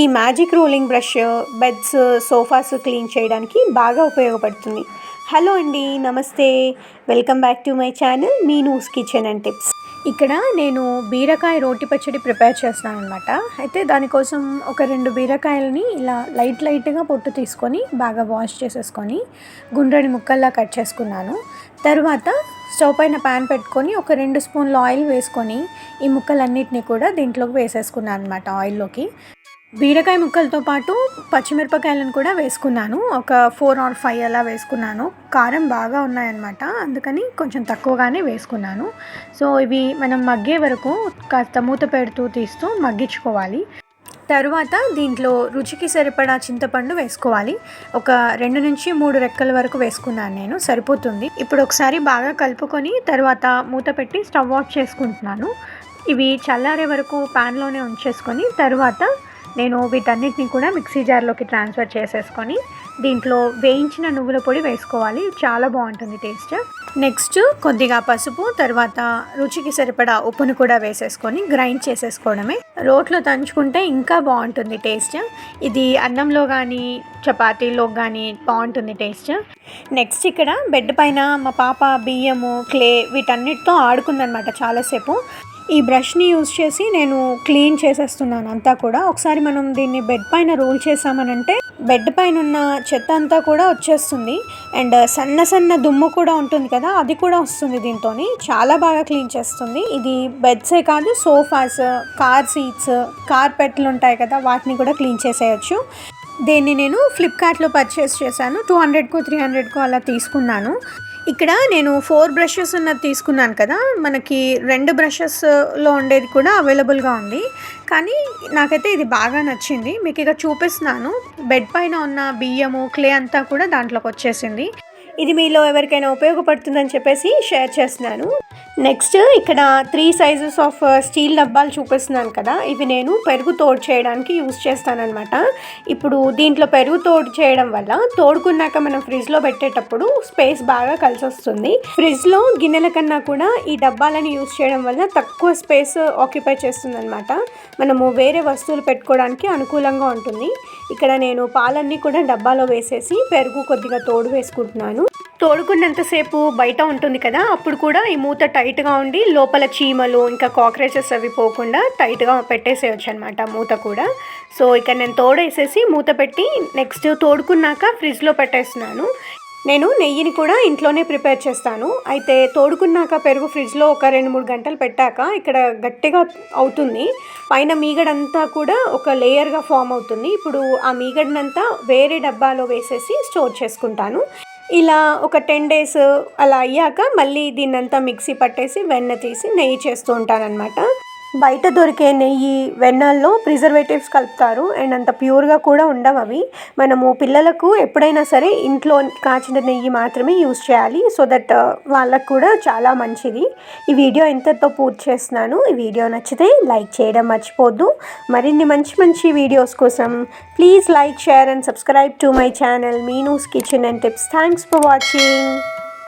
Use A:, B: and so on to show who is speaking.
A: ఈ magic rolling brush beds sofas clean చేయడానికి బాగా ఉపయోగపడుతుంది. హలో అండి నమస్తే. Welcome back to my channel Meenu's kitchen and tips. ఇక్కడ నేను బీరకాయ రోటి పచ్చడి ప్రిపేర్ చేస్తున్నాను అనమాట అయితే దానికోసం ఒక రెండు బీరకాయలని ఇలా లైట్ లైట్గా పొట్టు తీసుకొని బాగా వాష్ చేసేసుకొని గుండ్రని ముక్కల్లా కట్ చేసుకున్నాను. తర్వాత స్టవ్ పైన ప్యాన్ పెట్టుకొని ఒక రెండు స్పూన్లు ఆయిల్ వేసుకొని ఈ ముక్కలన్నిటిని కూడా దీంట్లోకి వేసేసుకున్నాను అనమాట ఆయిల్లోకి. బీరకాయ ముక్కలతో పాటు పచ్చిమిరపకాయలను కూడా వేసుకున్నాను. ఒక ఫోర్ ఆర్ ఫైవ్ అలా వేసుకున్నాను. కారం బాగా ఉన్నాయన్నమాట. అందుకని కొంచెం తక్కువగానే వేసుకున్నాను. సో ఇవి మనం మగ్గే వరకు కాస్త మూత పెడుతూ తీస్తూ మగ్గించుకోవాలి. తరువాత దీంట్లో రుచికి సరిపడా చింతపండు వేసుకోవాలి. ఒక రెండు నుంచి మూడు రెక్కల వరకు వేసుకున్నాను నేను. సరిపోతుంది. ఇప్పుడు ఒకసారి బాగా కలుపుకొని తర్వాత మూత పెట్టి స్టవ్ ఆఫ్ చేసుకుంటున్నాను. ఇవి చల్లారే వరకు ప్యాన్లోనే ఉంచేసుకొని తర్వాత నేను వీటన్నిటిని కూడా మిక్సీ జార్లోకి ట్రాన్స్ఫర్ చేసేసుకొని దీంట్లో వేయించిన నువ్వుల పొడి వేసుకోవాలి. చాలా బాగుంటుంది టేస్ట్. నెక్స్ట్ కొద్దిగా పసుపు తర్వాత రుచికి సరిపడా ఉప్పును కూడా వేసేసుకొని గ్రైండ్ చేసేసుకోవడమే. రోట్లో తంచుకుంటే ఇంకా బాగుంటుంది టేస్ట్. ఇది అన్నంలో కానీ చపాతీలో కానీ బాగుంటుంది టేస్ట్. నెక్స్ట్ ఇక్కడ బెడ్ పైన మా పాప బియ్యము క్లే వీటన్నిటితో ఆడుకుందనమాట చాలాసేపు. ఈ బ్రష్ని యూజ్ చేసి నేను క్లీన్ చేసేస్తున్నాను అంతా కూడా. ఒకసారి మనం దీన్ని బెడ్ పైన రోల్ చేసామనంటే బెడ్ పైన ఉన్న చెత్త అంతా కూడా వచ్చేస్తుంది. అండ్ సన్న సన్న దుమ్ము కూడా ఉంటుంది కదా అది కూడా వస్తుంది దీంతో చాలా బాగా క్లీన్ చేస్తుంది. ఇది బెడ్సే కాదు సోఫాస్ కార్ సీట్స్ కార్పెట్లు ఉంటాయి కదా వాటిని కూడా క్లీన్ చేసేయచ్చు. దీన్ని నేను ఫ్లిప్కార్ట్లో పర్చేస్ చేశాను. టూ హండ్రెడ్కు త్రీ హండ్రెడ్కు అలా తీసుకున్నాను. ఇక్కడ నేను ఫోర్ బ్రషెస్ ఉన్నది తీసుకున్నాను కదా. మనకి రెండు బ్రషెస్లో ఉండేది కూడా అవైలబుల్గా ఉంది. కానీ నాకైతే ఇది బాగా నచ్చింది. మీకు ఇక చూపిస్తున్నాను. బెడ్ పైన ఉన్న బియ్యము క్లే అంతా కూడా దాంట్లోకి వచ్చేసింది. ఇది మీలో ఎవరికైనా ఉపయోగపడుతుందని చెప్పేసి షేర్ చేస్తున్నాను. నెక్స్ట్ ఇక్కడ త్రీ సైజెస్ ఆఫ్ స్టీల్ డబ్బాలు చూపిస్తున్నాను కదా. ఇవి నేను పెరుగు తోడు చేయడానికి యూస్ చేస్తానన్నమాట. ఇప్పుడు దీంట్లో పెరుగు తోడు చేయడం వల్ల తోడుకున్నాక మనం ఫ్రిడ్జ్లో పెట్టేటప్పుడు స్పేస్ బాగా కలిసి వస్తుంది ఫ్రిడ్జ్లో గిన్నెల కన్నా కూడా ఈ డబ్బాలని యూస్ చేయడం వల్ల తక్కువ స్పేస్ ఆక్యుపై చేస్తుంది అనమాట మనము వేరే వస్తువులు పెట్టుకోవడానికి అనుకూలంగా ఉంటుంది. ఇక్కడ నేను పాలన్నీ కూడా డబ్బాలో వేసేసి పెరుగు కొద్దిగా తోడు వేసుకుంటున్నాను. తోడుకున్నంతసేపు బయట ఉంటుంది కదా అప్పుడు కూడా ఈ మూత టైట్గా ఉండి లోపల చీమలు ఇంకా కాక్రోచెస్ అవి పోకుండా టైట్గా పెట్టేసేయచ్చు అనమాట మూత కూడా. సో ఇక్కడ నేను తోడేసేసి మూత పెట్టి నెక్స్ట్ తోడుకున్నాక ఫ్రిడ్జ్లో పెట్టేస్తున్నాను. నేను నెయ్యిని కూడా ఇంట్లోనే ప్రిపేర్ చేస్తాను. అయితే తోడుకున్నాక పెరుగు ఫ్రిడ్జ్లో ఒక రెండు మూడు గంటలు పెట్టాక ఇక్కడ గట్టిగా అవుతుంది. పైన మీగడంతా కూడా ఒక లేయర్గా ఫామ్ అవుతుంది. ఇప్పుడు ఆ మీగడనంతా వేరే డబ్బాలో వేసేసి స్టోర్ చేసుకుంటాను. ఇలా ఒక టెన్ డేస్ అలా అయ్యాక మళ్ళీ దీన్నంతా మిక్సీ పట్టేసి వెన్న తీసి నెయ్యి చేస్తూ ఉంటానన్నమాట బయట దొరికే నెయ్యి వెన్నల్లో ప్రిజర్వేటివ్స్ కలుపుతారు. అండ్ అంత ప్యూర్గా కూడా ఉండవు అవి. మనము పిల్లలకు ఎప్పుడైనా సరే ఇంట్లో కాచిన నెయ్యి మాత్రమే యూస్ చేయాలి. సో దట్ వాళ్ళకు కూడా చాలా మంచిది. ఈ వీడియో ఎంతతో పూర్తి చేస్తున్నాను. ఈ వీడియో నచ్చితే లైక్ చేయడం మర్చిపోద్దు. మరిన్ని మంచి మంచి వీడియోస్ కోసం please like share and subscribe to my channel Meenu's kitchen and tips. Thanks for watching.